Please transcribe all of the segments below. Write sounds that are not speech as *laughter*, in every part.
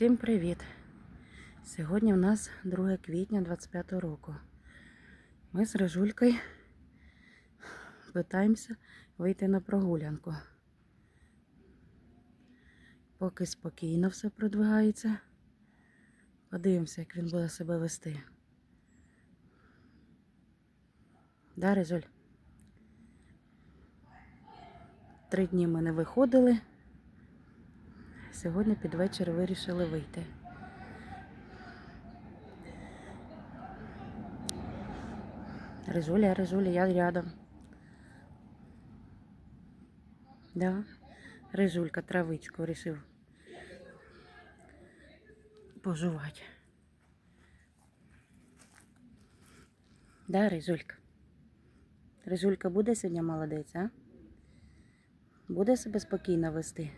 Всім привіт! Сьогодні у нас 2 квітня 25 року. Ми з Режулькою питаємося вийти на прогулянку. Поки спокійно все продвигається. Подивимося, як він буде себе вести. Да, Режуль? Три дні ми не виходили. Сьогодні під вечір вирішили вийти. Рижуля, Рижуля, я рядом. Да. Рижулька травичку вирішив пожувати. Да, Рижулька? Рижулька буде сьогодні молодець, а? Буде себе спокійно вести.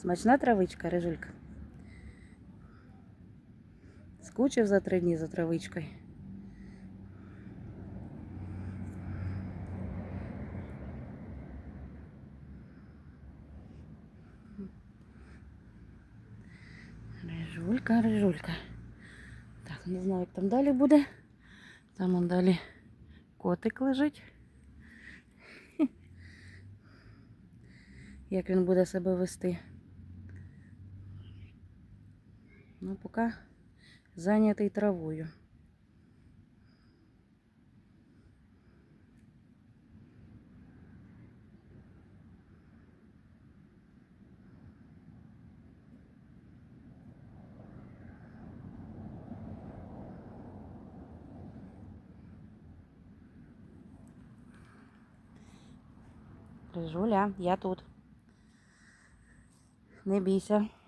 Смачна травичка, Рижулька. Скучив за три дні за травичкою. Рижулька, рижулька. Так, не знаю, як там далі буде. Там он далі котик лежить. Як він буде себе вести. Ну, поки зайнятий травою. Рижуля, я тут. Не бійся.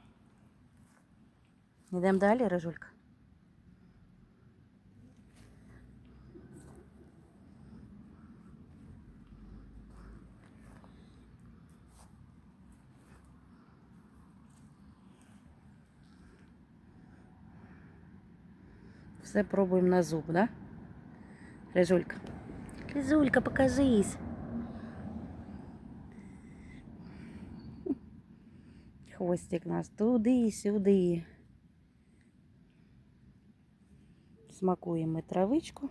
Йдемо далі, Рижулька. Все пробуємо на зуб, да? Рижулька. Рижулька, покажись. Хвостик нас туди і сюди. Смакуємо травичку.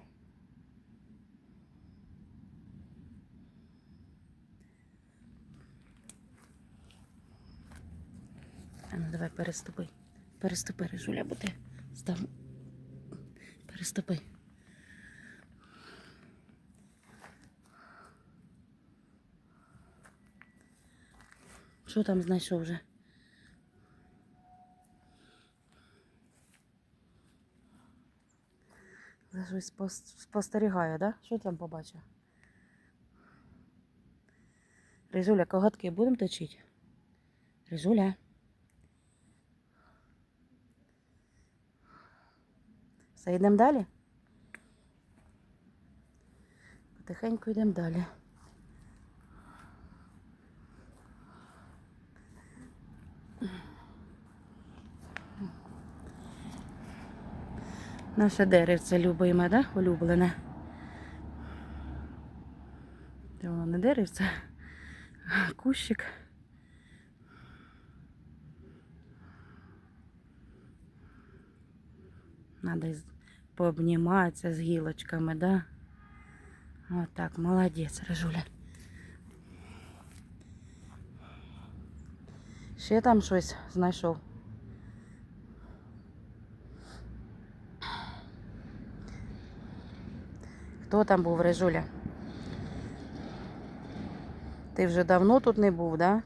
А ну давай переступи. Переступи, Рижуля, буде. Став. Переступи. Що там знайшов вже? За щось спостерігає, да? Що там побачив? Ризуля, коготки будемо точити? Ризуля. Все, йдемо далі? Потихеньку йдемо далі. Наше деревце любиме, да? Улюблене. Це воно не деревце, а кущик. Надо пообніматися з гілочками, да? Отак, молодець, Рижуля. Ще там щось знайшов. Хто там був, Рижуля? Ти вже давно тут не був, да?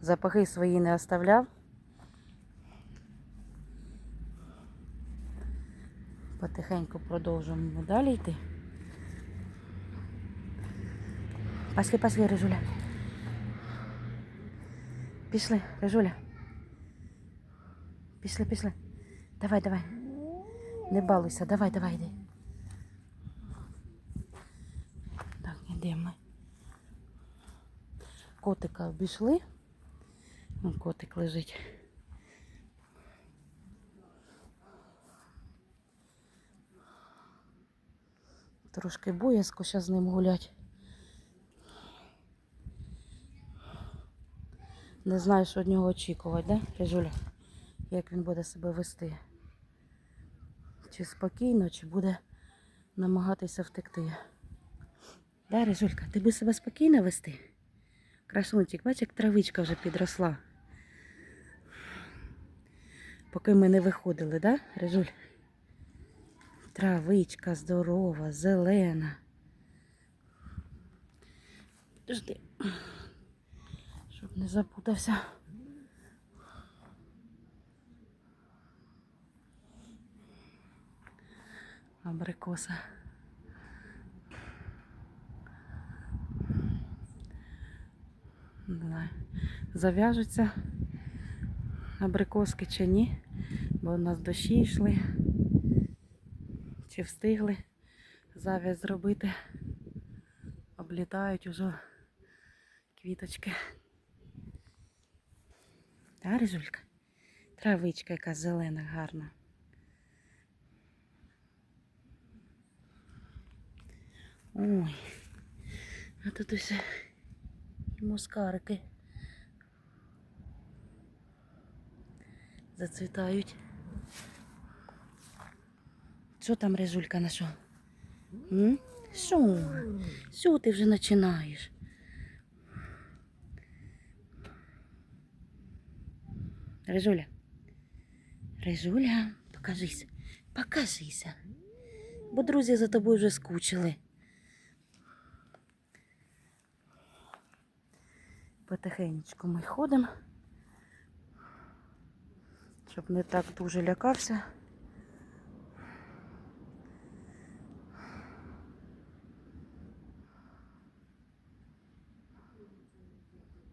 Запахи свої не оставляв? Потихеньку продовжуємо далі йти. Пошли, пошли, Рижуля. Пішли, Рижуля. Пішли, пішли. Давай, давай. Не балуйся, давай, давай, йди. де ми. Котика обійшли. Ну, котик лежить. Трошки боязко зараз з ним гулять. Не знаю, що від нього очікувати, да, Жуля? Як він буде себе вести? Чи спокійно, чи буде намагатися втекти. Да, Рижулька, ти би себе спокійно вести? Красунчик, бач, як травичка вже підросла. Поки ми не виходили, да, Рижуль? Травичка здорова, зелена. Жди. Щоб не запутався. Абрикоса. Не знаю, зав'яжуться абрикоски чи ні, бо у нас дощі йшли. Чи встигли зав'язь зробити? Облітають уже квіточки. Та, Рижулька? Травичка яка зелена, гарна. Ой, а тут і мускарики зацвітають. Що там, Рижулька, на що? Що? Що ти вже починаєш? Рижуля. Рижуля, покажись. Покажися. Бо друзі за тобою вже скучили. Потихенечку ми ходимо, щоб не так дуже лякався.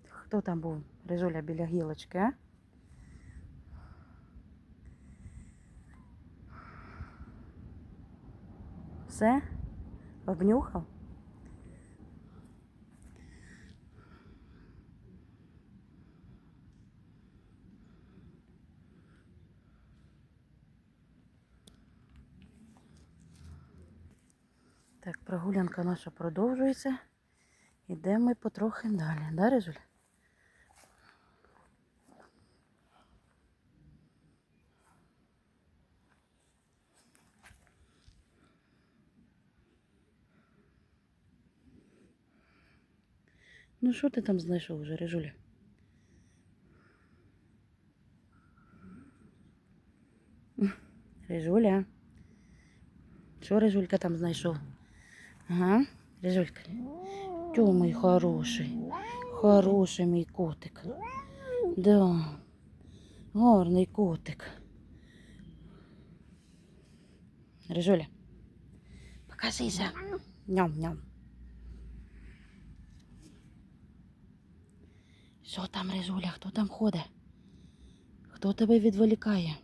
Хто там був? Рижуля біля гілочки, а? Все? Обнюхав? Так, прогулянка наша продовжується. Ідемо ми потрохи далі. Да, Рижуль? Ну що ти там знайшов вже, Рижуля? М, Рижуля. Що Рижулька там знайшов? Ага, Рижулька. Тьо, мій хороший. Хороший мій котик. Да. Гарний котик. Рижуля. Покажися. Ням-ням. Що там, Рижуля? Хто там ходить? Хто тебе відволікає?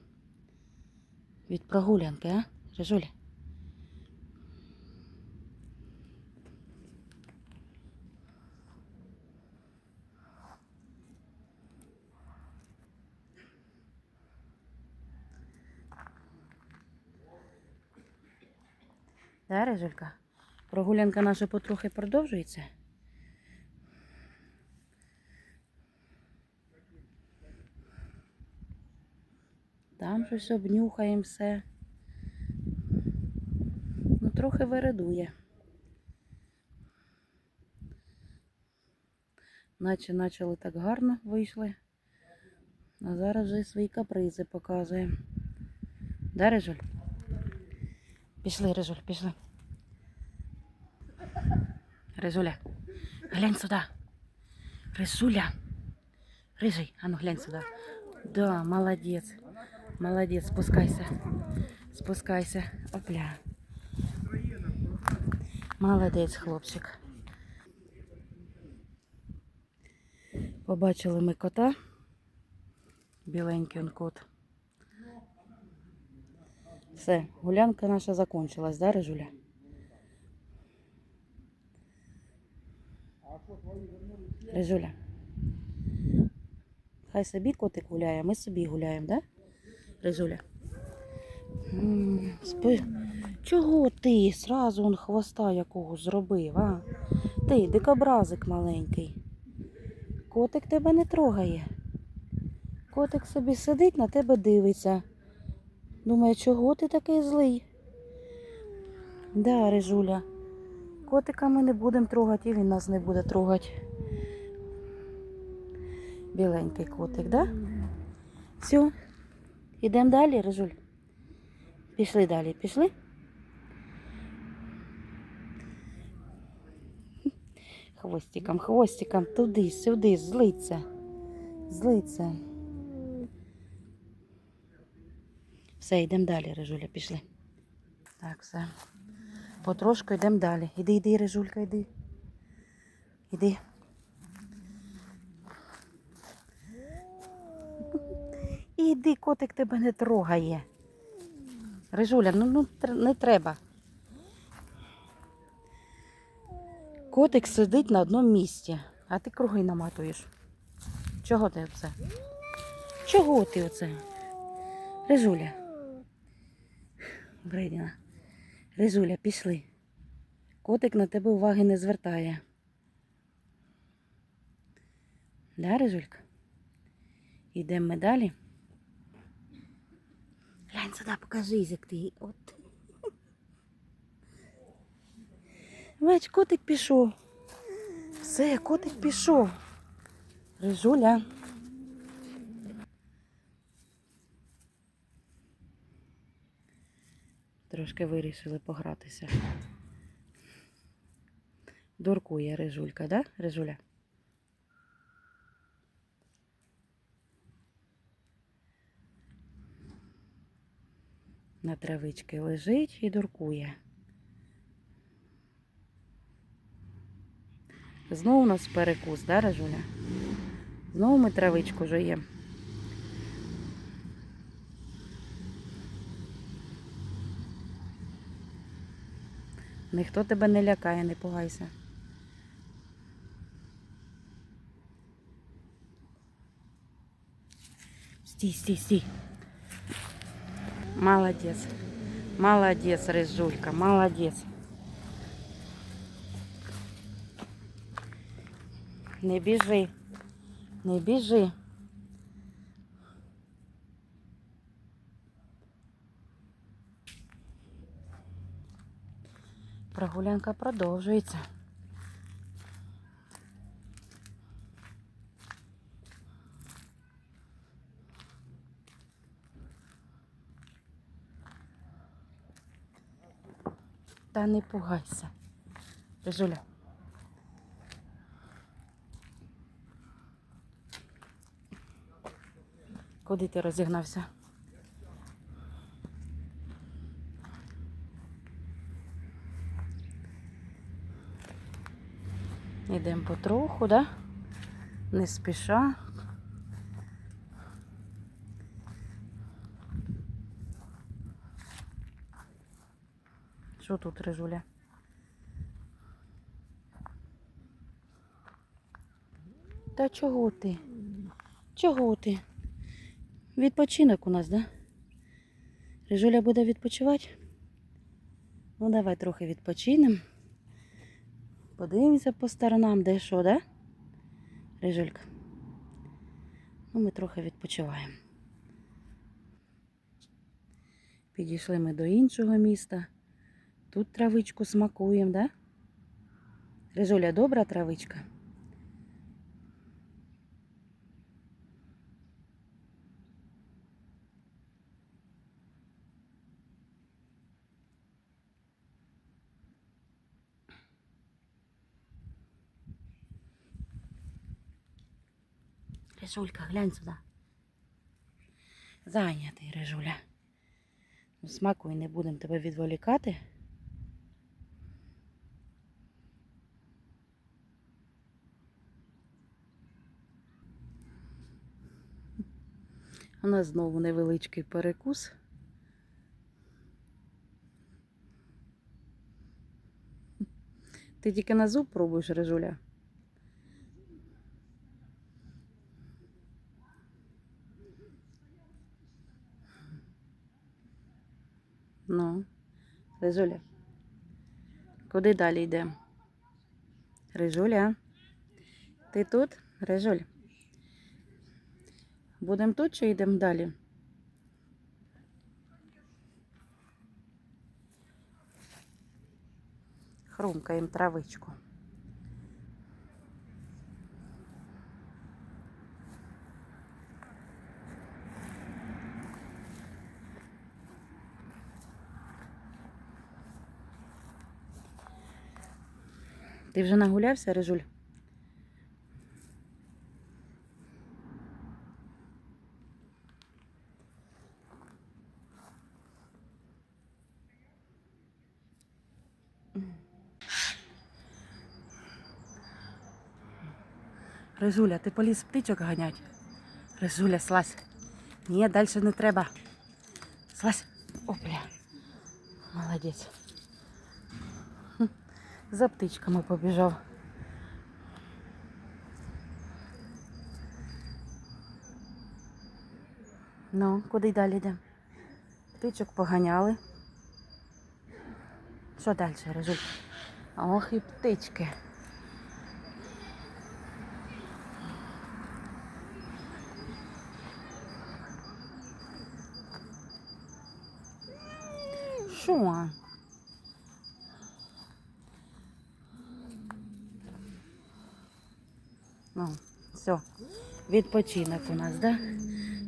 Від прогулянки, а? Рижуля? Да, Рижулька? Прогулянка наша потрохи продовжується. Там щось обнюхаємо все. Ну, трохи виридує. Наче почали так гарно вийшли. А зараз вже свої капризи показує. Да, Рижуль? Пішли, Рижуль, пішли. Рижуля, глянь сюди. Рижуля. Рижий, а ну глянь сюди. Да, молодець. Молодець, спускайся. Спускайся. Опля. Молодець, хлопчик. Побачили ми кота. Біленький он кот. Все, гулянка наша закончилась, да, Рижуля? Рижуля. Хай собі котик гуляє, ми собі гуляємо, да? Рижуля. Спи. Чого ти сразу он хвоста якого зробив, а? Ти, дикобразик маленький. Котик тебе не трогає. Котик собі сидить, на тебе дивиться. Думає, чого ти такий злий? Да, Рижуля. Котика ми не будемо трогати, і він нас не буде трогати. Біленький котик, да? Все. Ідемо далі, Рижуль. Пішли далі, пішли. Хвостиком, хвостиком, туди, сюди, злиться. Злиться. Все, йдемо далі, Рижуля, пішли. Так, все. Потрошку йдемо далі. Іди, іди, Рижулька, йди. Іди. *laughs* Іди, котик тебе не трогає. Рижуля, ну, ну не треба. Котик сидить на одному місці, а ти круги наматуєш. Чого ти оце? Чого ти оце? Рижуля. Бредіна. Рижуля, пішли. Котик на тебе уваги не звертає. Да, Рижулька? Йдемо ми далі. Глянь сюди, покажи, як ти. От. Бач, котик пішов. Все, котик пішов. Рижуля. Трошки вирішили погратися. Дуркує Рижулька, да, Рижуля? На травички лежить і дуркує. Знову у нас перекус, да, Рижуля? Знову ми травичку жуємо. Ніхто тебе не лякає, не пугайся. Стій, стій, стій. Молодець. Молодець, Рижулька, молодець. Не біжи. Не біжи. Прогулянка продовжується. Та не пугайся. Жуля. Куди ти розігнався? Йдемо потроху, да? Не спіша. Що тут, Рижуля? Та чого ти? Чого ти? Відпочинок у нас, да? Рижуля буде відпочивати? Ну, давай трохи відпочинемо. Подивимося по сторонам, де що, да? Рижулька. Ну, ми трохи відпочиваємо. Підійшли ми до іншого міста. Тут травичку смакуємо, да? Рижуля, добра травичка? Рижулька, глянь сюди. Зайнятий, Рижуля. Ну, смакуй, не будемо тебе відволікати. У нас знову невеличкий перекус. Ти тільки на зуб пробуєш, Рижуля? Ну, Рижуля. Куди далі йдемо? Ризуля. ти тут? Режуль. Будемо тут чи йдемо далі? Хрумкаємо травичку. Ти вже нагулявся, Режуль? Режуля, ти поліз птичок ганять? Режуля, слазь. Ні, далі не треба. Слазь. Опля. Молодець. За птичками побіжав. Ну, куди далі йдемо? Птичок поганяли. Що далі, Режуль? Ох і птички. Що? Ну, все. Відпочинок у нас, да?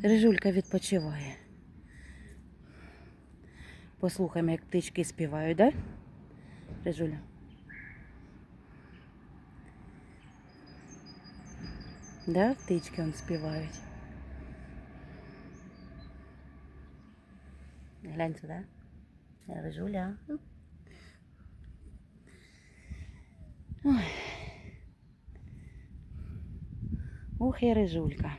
Рижулька відпочиває. Послухаємо, як птички співають, да? Рижуля? Да, птички он співають. Глянь сюди. Рижуля. Ой. Ух, і рижулька.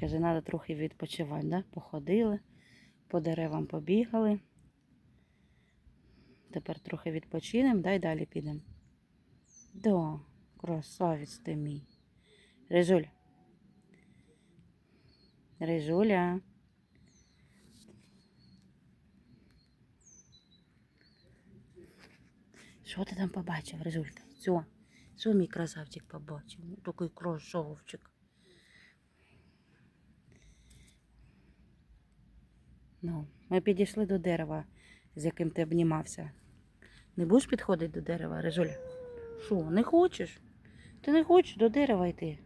Каже, треба трохи відпочивати, да? Походили, по деревам побігали. Тепер трохи відпочинемо, дай далі підемо. Да, красавець ти мій. Рижуль. Рижуля. Що ти там побачив, Рижулька? Що? Що мій красавчик побачив? Ну, Такий красавчик. Ну, ми підійшли до дерева, з яким ти обнімався. Не будеш підходити до дерева, Рижуля? Що, не хочеш? Ти не хочеш до дерева йти?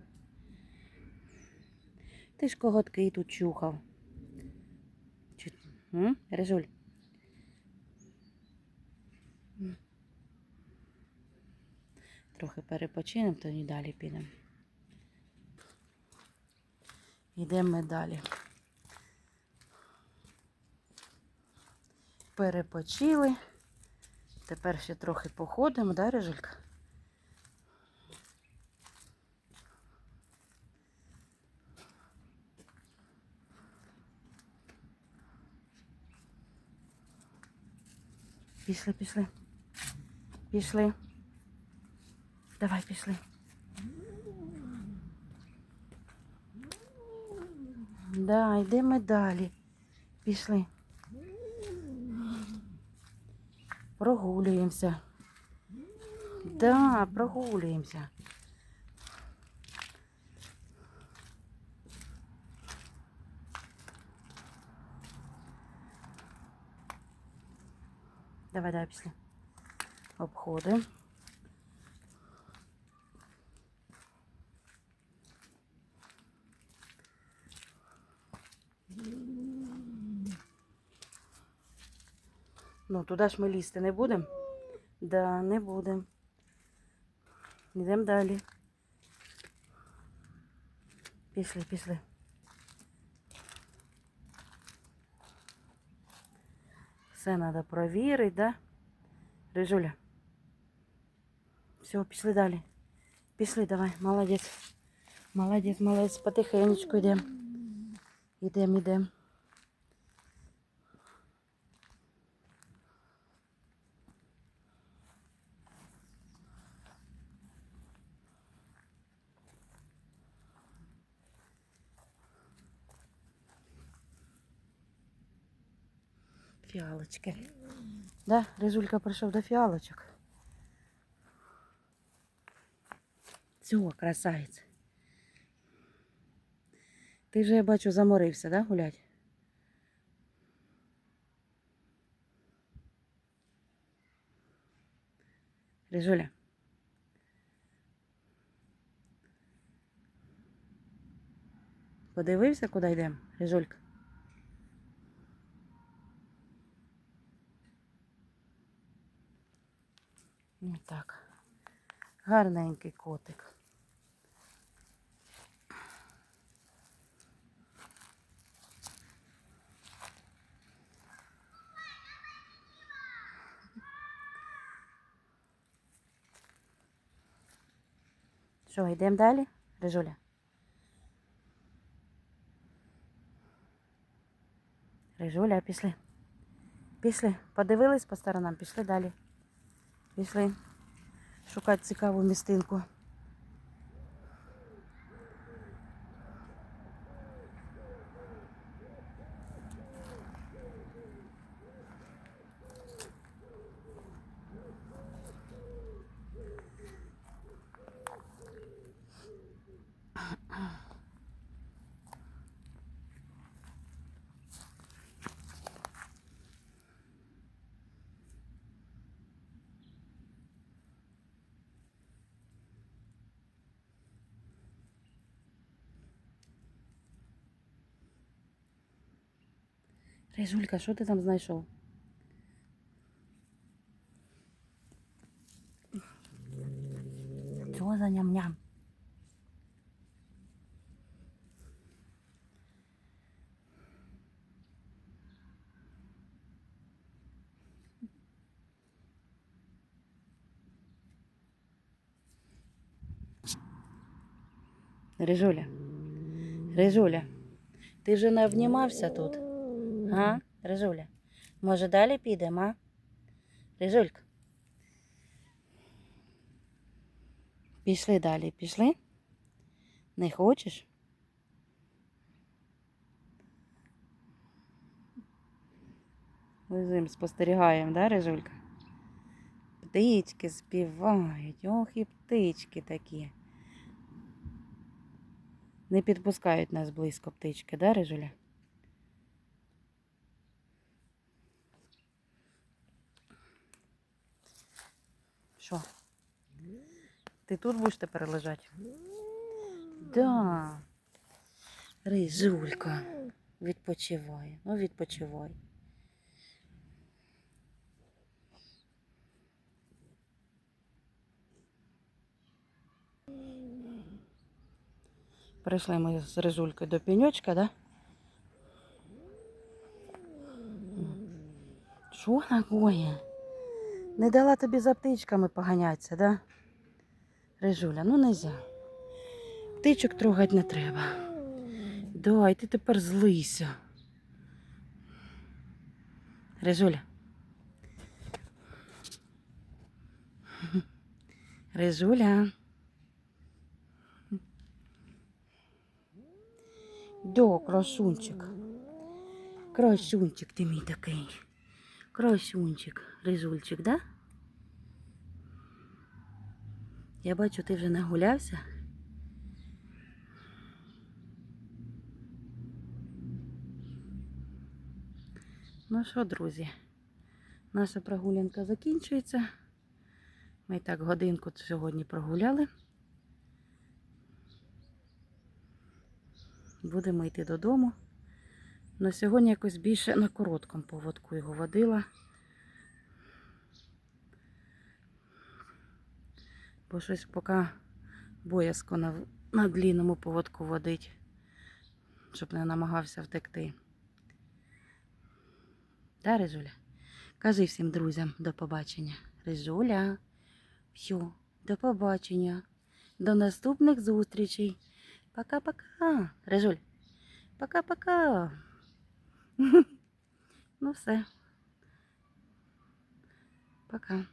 Ти ж коготки тут чухав. Чи... Трохи перепочинемо, то і далі підемо. Йдемо ми далі. Перепочили. Тепер ще трохи походимо, да, Рижулька? Пішли, пішли. Пішли. Давай, пішли. Да, йдемо далі. Пішли. Прогулюємося. Да, прогулюємося. Давай, давай, пішли. Обходимо. Ну, туди ж ми лізти не будемо? Да, не будемо. Йдемо далі. Пішли, пішли. Все треба провірити, да? Рижуля. Все, пішли далі. Пішли, давай, молодець. Молодець, молодець, потихенечку йдемо. Йдемо, йдемо. Фіалочки. Да, Рижулька прийшов до фіалочок. Цього, красавець. Ти вже, я бачу, заморився, да, гулять? Рижуля. Подивився, куди йдемо, Рижулька? Ну так. Гарненький котик. Що, йдемо далі, Рижуля? Рижуля, пішли. Пішли. Подивились по сторонам, пішли далі. Пішли. Шукати цікаву містинку. Рижулька, що ти там знайшов? Що за ням-ням? Рижуля, Рижуля, ти вже не обнімався тут? А, Рижуля? Може далі підемо, а? Рижулька. Пішли далі, пішли? Не хочеш? Лежим, спостерігаємо, да, Рижулька? Птички співають, ох і птички такі. Не підпускають нас близько птички, да, Рижуля? Що? Ти тут будеш тепер лежати? Да. Рижулька. Відпочивай. Ну, відпочивай. Прийшли ми з Рижулькою до пеньочка, да? Що такое? Не дала тобі за птичками поганятися, да? Рижуля, ну нельзя. Птичок трогати не треба. Дай, ти тепер злися. Рижуля. Рижуля. Да, красунчик. Красунчик ти мій такий. Красунчик, Рижульчик, да? Я бачу, ти вже нагулявся. Ну що, друзі, наша прогулянка закінчується. Ми і так годинку сьогодні прогуляли. Будемо йти додому. Но сьогодні якось більше на короткому поводку його водила. Бо щось поки боязко на, на длінному поводку водить, щоб не намагався втекти. Да, Рижуля? Кажи всім друзям до побачення. Рижуля. Все, до побачення. До наступних зустрічей. Пока-пока. Рижуль. Пока-пока. *laughs* Ну все. Пока.